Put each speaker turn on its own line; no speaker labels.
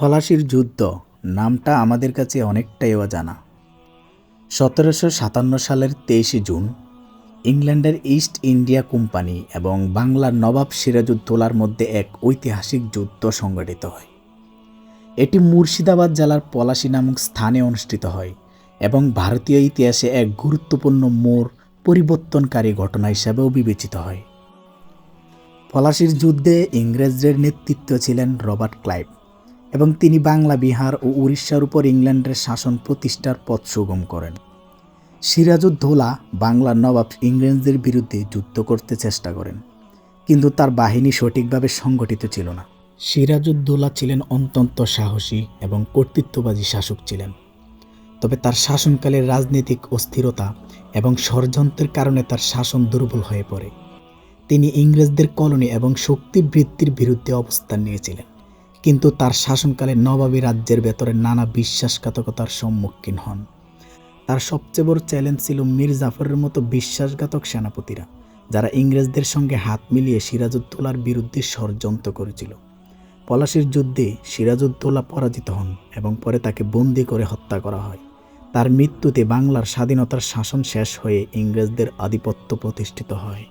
ফরাসির যুদ্ধ নামটা আমাদের কাছে অনেকটাই অজানা। সতেরোশো সাতান্ন সালের তেইশে জুন, ইংল্যান্ডের ইস্ট ইন্ডিয়া কোম্পানি এবং বাংলার নবাব সিরাজউদ্দৌলার মধ্যে এক ঐতিহাসিক যুদ্ধ সংগঠিত হয়। এটি মুর্শিদাবাদ জেলার পলাশী নামক স্থানে অনুষ্ঠিত হয় এবং ভারতীয় ইতিহাসে এক গুরুত্বপূর্ণ মোড় পরিবর্তনকারী ঘটনা হিসাবেও বিবেচিত হয়। পলাশির যুদ্ধে ইংরেজদের নেতৃত্ব ছিলেন রবার্ট ক্লাইভ। এবং তিনি বাংলা, বিহার ও উড়িষ্যার উপর ইংল্যান্ডের শাসন প্রতিষ্ঠার পথ সুগম করেন। সিরাজউদ্দৌলা বাংলার নবাব ইংরেজদের বিরুদ্ধে যুদ্ধ করতে চেষ্টা করেন, কিন্তু তার বাহিনী সঠিকভাবে সংগঠিত ছিল না। সিরাজউদ্দৌলা ছিলেন অত্যন্ত সাহসী এবং কর্তৃত্ববাদী শাসক ছিলেন, তবে তার শাসনকালের রাজনৈতিক অস্থিরতা এবং ষড়যন্ত্রের কারণে তার শাসন দুর্বল হয়ে পড়ে। তিনি ইংরেজদের কলোনি এবং শক্তি বৃদ্ধির বিরুদ্ধে অবস্থান নিয়েছিলেন। কিন্তু তার শাসনকালে নবাবী রাজ্যের ভেতরে নানা বিশ্বাসঘাতকতার সম্মুখীন হন। তার সবচেয়ে বড় চ্যালেঞ্জ ছিল মীর জাফরের মতো বিশ্বাসঘাতক সেনাপতিরা, যারা ইংরেজদের সঙ্গে হাত মিলিয়ে সিরাজউদ্দৌলার বিরুদ্ধে ষড়যন্ত্র করেছিল। পলাশির যুদ্ধে সিরাজউদ্দৌলা পরাজিত হন এবং পরে তাকে বন্দি করে হত্যা করা হয়। তার মৃত্যুতে বাংলার স্বাধীনতার শাসন শেষ হয়ে ইংরেজদের আধিপত্য প্রতিষ্ঠিত হয়।